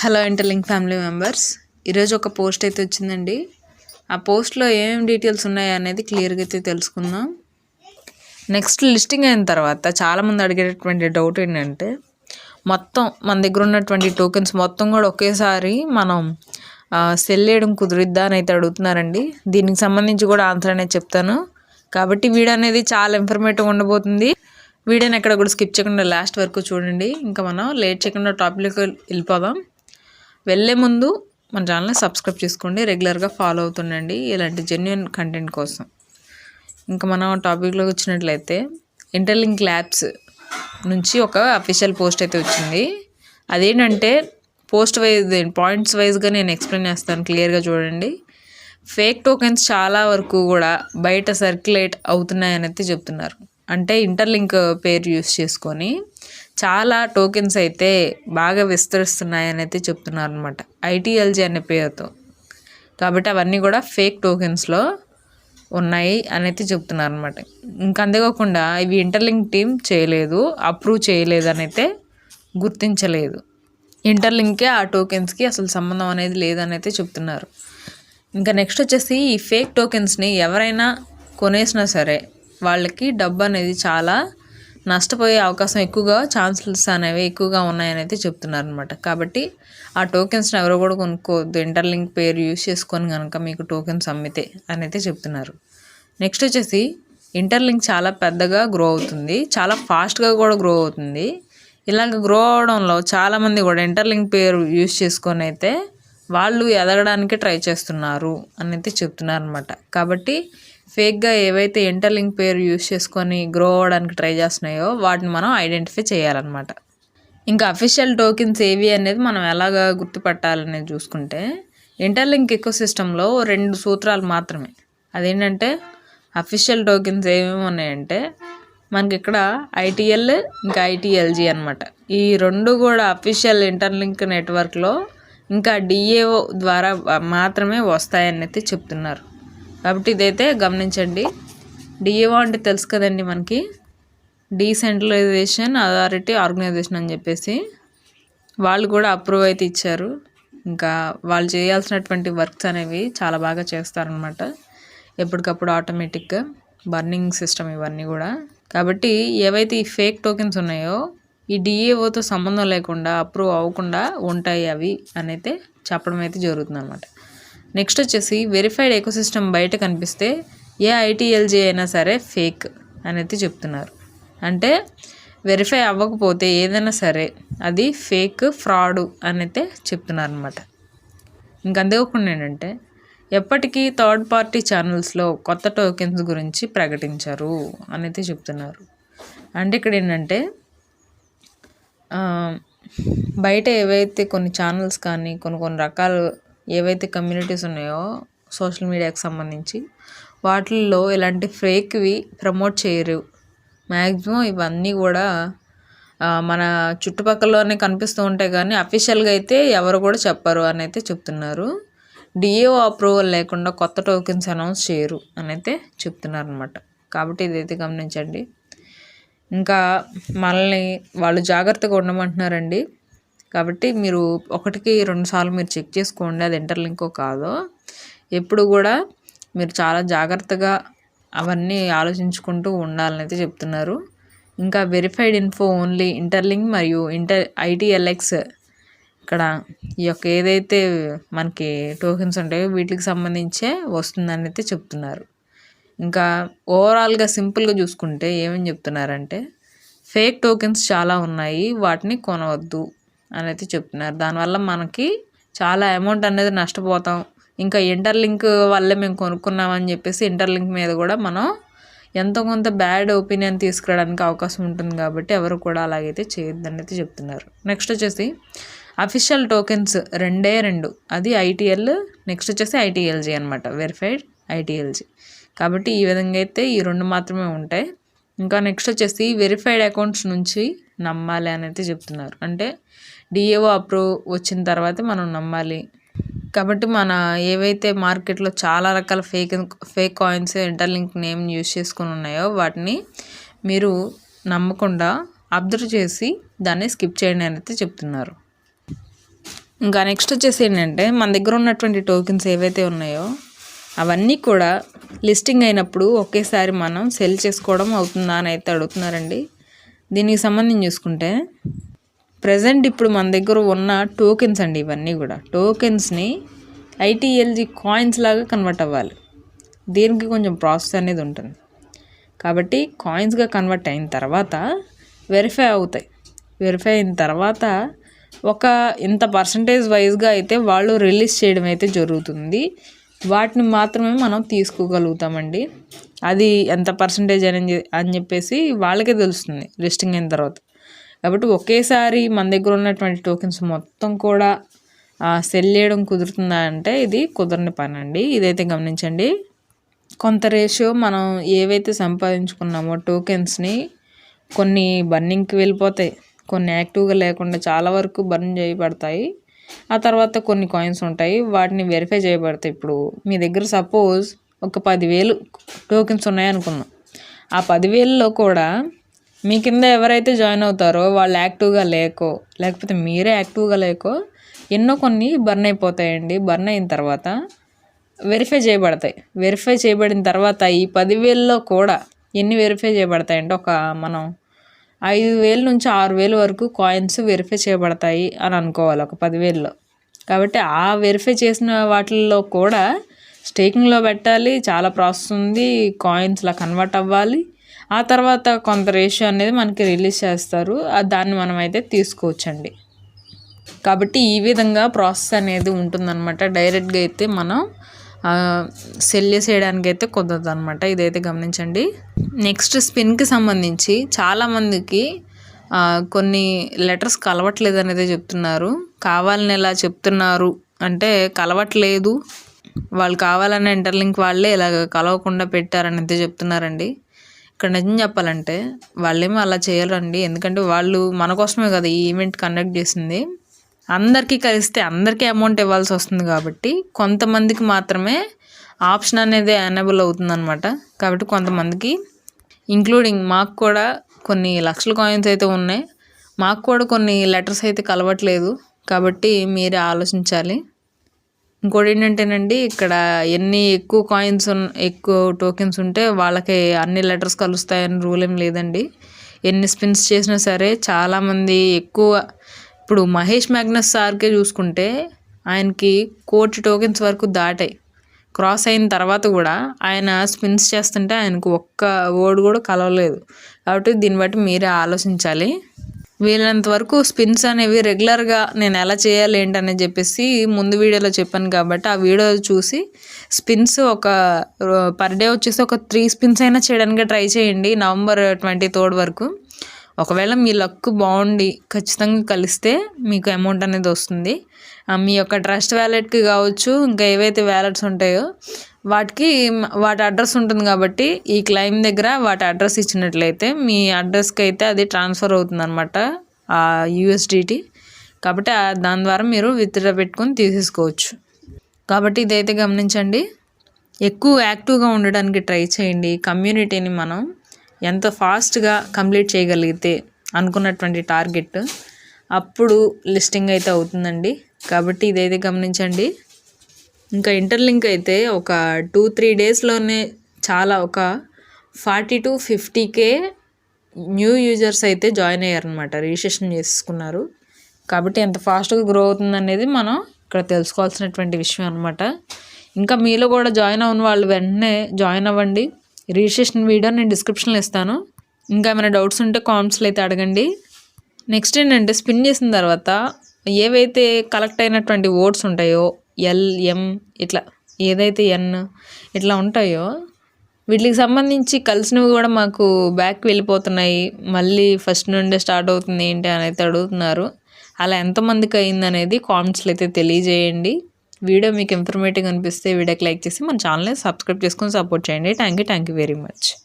Hello interlink family members ఈరోజు ఒక post అయితే వచ్చిందండి. ఆ పోస్ట్లో ఏమేమి డీటెయిల్స్ ఉన్నాయి అనేది క్లియర్గా అయితే తెలుసుకుందాం. నెక్స్ట్ లిస్టింగ్ అయిన తర్వాత చాలామంది అడిగేటటువంటి డౌట్ ఏంటంటే మొత్తం మన దగ్గర ఉన్నటువంటి టోకెన్స్ మొత్తం కూడా ఒకేసారి మనం సెల్ చేయడం కుదిరిద్దా అని అయితే అడుగుతున్నారండి. దీనికి సంబంధించి కూడా ఆన్సర్ అనేది చెప్తాను. కాబట్టి వీడియో అనేది చాలా ఇన్ఫర్మేటివ్ ఉండబోతుంది. వీడియోని ఎక్కడ కూడా స్కిప్ చేయకుండా లాస్ట్ వరకు చూడండి. ఇంకా మనం లేట్ చేయకుండా టాపిక్ వెళ్ళిపోదాం. వెళ్ళే ముందు మన ఛానల్ని సబ్స్క్రైబ్ చేసుకోండి. రెగ్యులర్గా ఫాలో అవుతుండండి ఇలాంటి జెన్యున్ కంటెంట్ కోసం. ఇంకా మనం టాపిక్లోకి వచ్చినట్లయితే ఇంటర్లింక్ ల్యాబ్స్ నుంచి ఒక అఫీషియల్ పోస్ట్ అయితే వచ్చింది. అదేంటంటే పోస్ట్ వైజ్ పాయింట్స్ వైజ్గా నేను ఎక్స్ప్లెయిన్ చేస్తాను క్లియర్గా చూడండి. ఫేక్ టోకెన్స్ చాలా వరకు కూడా బయట సర్క్యులేట్ అవుతున్నాయని అయితే చెప్తున్నారు. అంటే ఇంటర్లింక్ పేరు యూస్ చేసుకొని చాలా టోకెన్స్ అయితే బాగా విస్తరిస్తున్నాయని అయితే చెప్తున్నారు అనమాట ఐటీఎల్జీ అనే పేరుతో. కాబట్టి అవన్నీ కూడా ఫేక్ టోకెన్స్లో ఉన్నాయి అని అయితే చెప్తున్నారు అనమాట ఇంకా అంతేకాకుండా ఇవి ఇంటర్లింక్ టీం చేయలేదు అప్రూవ్ చేయలేదు అని అయితే గుర్తించలేదు. ఇంటర్లింకే ఆ టోకెన్స్కి అసలు సంబంధం అనేది లేదని అయితే చెప్తున్నారు. ఇంకా నెక్స్ట్ వచ్చేసి ఈ ఫేక్ టోకెన్స్ని ఎవరైనా కొనేసినా సరే వాళ్ళకి డబ్బు అనేది చాలా నష్టపోయే అవకాశం ఎక్కువగా ఛాన్సెస్ అనేవి ఎక్కువగా ఉన్నాయని అయితే చెప్తున్నారు అనమాట కాబట్టి ఆ టోకెన్స్ని ఎవరు కూడా కొనుక్కోవద్దు. ఇంటర్లింక్ పేరు యూస్ చేసుకొని కనుక మీకు టోకెన్స్ అమ్మితే అని అయితే చెప్తున్నారు. నెక్స్ట్ వచ్చేసి ఇంటర్లింక్ చాలా పెద్దగా గ్రో అవుతుంది. చాలా ఫాస్ట్గా కూడా గ్రో అవుతుంది. ఇలాగ గ్రో అవడంలో చాలామంది కూడా ఇంటర్లింక్ పేరు యూస్ చేసుకొని అయితే వాళ్ళు ఎదగడానికి ట్రై చేస్తున్నారు అని అయితే చెప్తున్నారు అనమాట కాబట్టి ఫేక్గా ఏవైతే ఇంటర్లింక్ పేరు యూస్ చేసుకొని గ్రో అవ్వడానికి ట్రై చేస్తున్నాయో వాటిని మనం ఐడెంటిఫై చేయాలన్నమాట. ఇంకా అఫీషియల్ టోకెన్స్ ఏవి అనేది మనం ఎలాగ గుర్తుపట్టాలనేది చూసుకుంటే ఇంటర్లింక్ ఎకో సిస్టంలో రెండు సూత్రాలు మాత్రమే. అదేంటంటే అఫీషియల్ టోకెన్స్ ఏమేమి ఉన్నాయంటే మనకి ఇక్కడ ఐటీఎల్ ఇంకా ఐటీఎల్జీ అనమాట ఈ రెండు కూడా అఫీషియల్ ఇంటర్లింక్ నెట్వర్క్లో ఇంకా డిఏఓ ద్వారా మాత్రమే వస్తాయని అయితే చెప్తున్నారు. కాబట్టి ఇదైతే గమనించండి. డిఏఓ అంటే తెలుసు కదండి మనకి. డీసెంట్రలైజేషన్ అథారిటీ ఆర్గనైజేషన్ అని చెప్పేసి వాళ్ళు కూడా అప్రూవ్ అయితే ఇచ్చారు. ఇంకా వాళ్ళు చేయాల్సినటువంటి వర్క్స్ అనేవి చాలా బాగా చేస్తారనమాట ఎప్పటికప్పుడు ఆటోమేటిక్గా బర్నింగ్ సిస్టమ్ ఇవన్నీ కూడా. కాబట్టి ఏవైతే ఈ ఫేక్ టోకెన్స్ ఉన్నాయో ఈ డిఏఓతో సంబంధం లేకుండా అప్రూవ్ అవ్వకుండా ఉంటాయి అవి అని అయితే చెప్పడం అయితే జరుగుతుంది అనమాట నెక్స్ట్ వచ్చేసి వెరిఫైడ్ ఎకోసిస్టమ్ బయట కనిపిస్తే ఏ ఐటీఎల్జీ అయినా సరే ఫేక్ అనేది చెప్తున్నారు. అంటే వెరిఫై అవ్వకపోతే ఏదైనా సరే అది ఫేక్ ఫ్రాడ్ అనైతే చెప్తున్నారు అనమాట ఇంకంతేకాకుండా ఏంటంటే ఎప్పటికీ థర్డ్ పార్టీ ఛానల్స్లో కొత్త టోకెన్స్ గురించి ప్రకటించరు అనేది చెప్తున్నారు. అంటే ఇక్కడ ఏంటంటే బయట ఏవైతే కొన్ని ఛానల్స్ కానీ కొన్ని కొన్ని రకాల ఏవైతే కమ్యూనిటీస్ ఉన్నాయో సోషల్ మీడియాకి సంబంధించి వాటిల్లో ఇలాంటి ఫేక్వి ప్రమోట్ చేయరు. మ్యాక్సిమం ఇవన్నీ కూడా మన చుట్టుపక్కలలోనే కనిపిస్తూ ఉంటాయి కానీ అఫీషియల్గా అయితే ఎవరు కూడా చెప్పరు అని అయితే చెప్తున్నారు. డిఏఓ అప్రూవల్ లేకుండా కొత్త టోకెన్స్ అనౌన్స్ చేయరు అని అయితే చెప్తున్నారు అనమాట కాబట్టి ఇదైతే గమనించండి. ఇంకా మనల్ని వాళ్ళు జాగ్రత్తగా ఉండమంటున్నారండి. కాబట్టి మీరు ఒకటికి రెండుసార్లు మీరు చెక్ చేసుకోండి అది ఇంటర్లింకో కాదో. ఎప్పుడు కూడా మీరు చాలా జాగ్రత్తగా అవన్నీ ఆలోచించుకుంటూ ఉండాలని అయితే చెప్తున్నారు. ఇంకా వెరిఫైడ్ ఇన్ఫో ఓన్లీ ఇంటర్లింక్ మరియు ఇంటర్ ఐటీఎల్ఎక్స్ ఇక్కడ ఈ యొక్క ఏదైతే మనకి టోకెన్స్ ఉంటాయో వీటికి సంబంధించే వస్తుందని అయితే చెప్తున్నారు. ఇంకా ఓవరాల్గా సింపుల్గా చూసుకుంటే ఏమని చెప్తున్నారంటే ఫేక్ టోకెన్స్ చాలా ఉన్నాయి వాటిని కొనవద్దు. అని అయితే చెప్తున్నారు దానివల్ల మనకి చాలా అమౌంట్ అనేది నష్టపోతాం. ఇంకా ఇంటర్లింక్ వల్లే మేము కొనుక్కున్నామని చెప్పేసి ఇంటర్లింక్ మీద కూడా మనం ఎంతో కొంత బ్యాడ్ ఒపీనియన్ తీసుకురావడానికి అవకాశం ఉంటుంది కాబట్టి ఎవరు కూడా అలాగైతే చేయొద్దని అయితే చెప్తున్నారు. నెక్స్ట్ వచ్చేసి అఫీషియల్ టోకెన్స్ రెండే రెండు. అది ఐటీఎల్ నెక్స్ట్ వచ్చేసి ఐటీఎల్జీ అనమాట వెరిఫైడ్ ఐటీఎల్జీ కాబట్టి ఈ విధంగా అయితే ఈ రెండు మాత్రమే ఉంటాయి. ఇంకా నెక్స్ట్ వచ్చేసి వెరిఫైడ్ అకౌంట్స్ నుంచి నమ్మాలి అని అయితే చెప్తున్నారు. అంటే డిఏఓ అప్రూవ్ వచ్చిన తర్వాత మనం నమ్మాలి. కాబట్టి మన ఏవైతే మార్కెట్లో చాలా రకాల fake fake coins interlink name use చేసుకుని ఉన్నాయో వాటిని మీరు నమ్మకుండా అబ్జర్వ్ చేసి దాన్ని స్కిప్ చేయండి అని అయితే చెప్తున్నారు. ఇంకా నెక్స్ట్ వచ్చేసి ఏంటంటే మన దగ్గర ఉన్నటువంటి టోకెన్స్ ఏవైతే ఉన్నాయో అవన్నీ కూడా లిస్టింగ్ అయినప్పుడు ఒకేసారి మనం సెల్ చేసుకోవడం అవుతుందా అని అయితే అడుగుతున్నారండి. దీనికి సంబంధించి చూసుకుంటే ప్రజెంట్ ఇప్పుడు మన దగ్గర ఉన్న టోకెన్స్ అండి ఇవన్నీ కూడా. టోకెన్స్ని ఐటీఎల్జీ కాయిన్స్ లాగా కన్వర్ట్ అవ్వాలి. దీనికి కొంచెం ప్రాసెస్ అనేది ఉంటుంది. కాబట్టి కాయిన్స్గా కన్వర్ట్ అయిన తర్వాత వెరిఫై అవుతాయి. వెరిఫై అయిన తర్వాత ఒక ఇంత పర్సంటేజ్ వైజ్గా అయితే వాళ్ళు రిలీజ్ చేయడం అయితే జరుగుతుంది. వాటిని మాత్రమే మనం తీసుకోగలుగుతామండి. అది ఎంత పర్సంటేజ్ అని అని చెప్పేసి వాళ్ళకే తెలుస్తుంది లిస్టింగ్ అయిన తర్వాత. కాబట్టి ఒకేసారి మన దగ్గర ఉన్నటువంటి టోకెన్స్ మొత్తం కూడా సెల్ చేయడం కుదురుతుందా అంటే ఇది కుదరని పని అండి. ఇదైతే గమనించండి. కొంత రేషియో మనం ఏవైతే సంపాదించుకున్నామో టోకెన్స్ని కొన్ని బర్నింగ్కి వెళ్ళిపోతాయి. కొన్ని యాక్టివ్గా లేకుండా చాలా వరకు బర్న్ చేయబడతాయి. ఆ తర్వాత కొన్ని కాయిన్స్ ఉంటాయి. వాటిని వెరిఫై చేయబడతాయి. ఇప్పుడు మీ దగ్గర సపోజ్ ఒక పదివేలు టోకెన్స్ ఉన్నాయనుకుందాం. ఆ పదివేలలో కూడా మీ కింద ఎవరైతే జాయిన్ అవుతారో వాళ్ళు యాక్టివ్గా లేకో లేకపోతే మీరే యాక్టివ్గా లేకో ఎన్నో కొన్ని బర్న్ అయిపోతాయండి. బర్న్ అయిన తర్వాత వెరిఫై చేయబడతాయి. వెరిఫై చేయబడిన తర్వాత ఈ పదివేల్లో కూడా ఎన్ని వెరిఫై చేయబడతాయంటే ఒక మనం ఐదు వేల నుంచి ఆరు వేలు వరకు కాయిన్స్ వెరిఫై చేయబడతాయి అని అనుకోవాలి ఒక పదివేల్లో. కాబట్టి ఆ వెరిఫై చేసిన వాటిల్లో కూడా స్టేకింగ్లో పెట్టాలి చాలా ప్రాసెస్ ఉంది కాయిన్స్లా కన్వర్ట్ అవ్వాలి ఆ తర్వాత కొంత రేషియో అనేది మనకి రిలీజ్ చేస్తారు. దాన్ని మనం అయితే తీసుకోవచ్చండి. కాబట్టి ఈ విధంగా ప్రాసెస్ అనేది ఉంటుందన్నమాట. డైరెక్ట్గా అయితే మనం సెల్ చేసేయడానికి అయితే కుదరదు అనమాట ఇదైతే గమనించండి. నెక్స్ట్ స్పిన్కి సంబంధించి చాలామందికి కొన్ని లెటర్స్ కలవట్లేదు అనేది చెప్తున్నారు. కావాలని ఎలా చెప్తున్నారు? అంటే కలవట్లేదు. వాళ్ళు కావాలని ఇంటర్లింక్ వాళ్ళే ఇలాగ కలవకుండా పెట్టారని అయితే చెప్తున్నారండి. ఇక్కడ నిజం చెప్పాలంటే వాళ్ళేమో అలా చేయరండి. ఎందుకంటే వాళ్ళు మన కోసమే కదా ఈ ఈవెంట్ కండక్ట్ చేసింది. అందరికీ కలిస్తే అందరికీ అమౌంట్ ఇవ్వాల్సి వస్తుంది కాబట్టి కొంతమందికి మాత్రమే ఆప్షన్ అనేది ఎనేబుల్ అవుతుందన్నమాట. కాబట్టి కొంతమందికి ఇంక్లూడింగ్ మాకు కూడా కొన్ని లక్షల కాయిన్స్ అయితే ఉన్నాయి. మాకు కూడా కొన్ని లెటర్స్ అయితే కలవట్లేదు. కాబట్టి మీరే ఆలోచించాలి. ఇంకోటి ఏంటంటేనండి ఇక్కడ ఎన్ని ఎక్కువ కాయిన్స్ ఎక్కువ టోకెన్స్ ఉంటే వాళ్ళకి అన్ని లెటర్స్ కలుస్తాయని రూల్ ఏం లేదండి. ఎన్ని స్పిన్స్ చేసినా సరే చాలామంది ఎక్కువ ఇప్పుడు మహేష్ మ్యాగ్నస్ సార్కే చూసుకుంటే ఆయనకి కోటి టోకెన్స్ వరకు దాటాయి. క్రాస్ అయిన తర్వాత కూడా ఆయన స్పిన్స్ చేస్తుంటే ఆయనకు ఒక్క ఓడ్ కూడా కలవలేదు. కాబట్టి దీన్ని బట్టి మీరే ఆలోచించాలి. వీళ్ళంత వరకు స్పిన్స్ అనేవి రెగ్యులర్గా నేను ఎలా చేయాలి ఏంటని చెప్పేసి ముందు వీడియోలో చెప్పాను కాబట్టి ఆ వీడియో చూసి స్పిన్స్ ఒక పర్ డే వచ్చేసి ఒక త్రీ స్పిన్స్ అయినా చేయడానికి ట్రై చేయండి నవంబర్ ట్వంటీ థర్డ్ వరకు. ఒకవేళ మీ లక్ బాగుండి ఖచ్చితంగా కలిస్తే మీకు అమౌంట్ అనేది వస్తుంది. మీ యొక్క ట్రస్ట్ వ్యాలెట్కి కావచ్చు ఇంకా ఏవైతే వ్యాలెట్స్ ఉంటాయో వాటికి వాటి అడ్రస్ ఉంటుంది కాబట్టి ఈ క్లైమ్ దగ్గర వాటి అడ్రస్ ఇచ్చినట్లయితే మీ అడ్రస్కి అయితే అది ట్రాన్స్ఫర్ అవుతుంది అనమాట ఆ యూఎస్డిటీ. కాబట్టి దాని ద్వారా మీరు విత్డ్రా పెట్టుకొని తీసేసుకోవచ్చు. కాబట్టి ఇదైతే గమనించండి ఎక్కువ యాక్టివ్గా ఉండడానికి ట్రై చేయండి. కమ్యూనిటీని మనం ఎంత ఫాస్ట్గా కంప్లీట్ చేయగలిగితే అనుకున్నటువంటి టార్గెట్ అప్పుడు లిస్టింగ్ అయితే అవుతుందండి. కాబట్టి ఇదైతే గమనించండి. ఇంకా ఇంటర్లింక్ అయితే ఒక టూ త్రీ డేస్లోనే చాలా ఒక forty two fifty K new users అయితే జాయిన్ అయ్యారనమాట రిజిస్ట్రేషన్ చేసుకున్నారు. కాబట్టి ఎంత ఫాస్ట్గా గ్రో అవుతుంది అనేది మనం ఇక్కడ తెలుసుకోవాల్సినటువంటి విషయం అనమాట ఇంకా మీలో కూడా జాయిన్ అవ్వని వాళ్ళు వెంటనే జాయిన్ అవ్వండి. రిజిస్ట్రేషన్ వీడియో నేను డిస్క్రిప్షన్లో ఇస్తాను. ఇంకా ఏమైనా డౌట్స్ ఉంటే కామెంట్స్లో అయితే అడగండి. నెక్స్ట్ ఏంటంటే స్పిన్ చేసిన తర్వాత ఏవైతే కలెక్ట్ అయినటువంటి ఓట్స్ ఉంటాయో ఎల్ ఎం ఇట్లా ఏదైతే ఎన్ ఇట్లా ఉంటాయో వీటికి సంబంధించి కలిసినవి కూడా మాకు బ్యాక్ వెళ్ళిపోతున్నాయి. మళ్ళీ ఫస్ట్ నుండే స్టార్ట్ అవుతుంది ఏంటి అని అయితే అడుగుతున్నారు. అలా ఎంతమందికి అయింది అనేది కామెంట్స్లో అయితే తెలియజేయండి. వీడియో మీకు ఇన్ఫర్మేటివ్ అనిపిస్తే వీడియోకి లైక్ చేసి మన ఛానల్ని సబ్స్క్రైబ్ చేసుకొని సపోర్ట్ చేయండి. Thank you thank you very much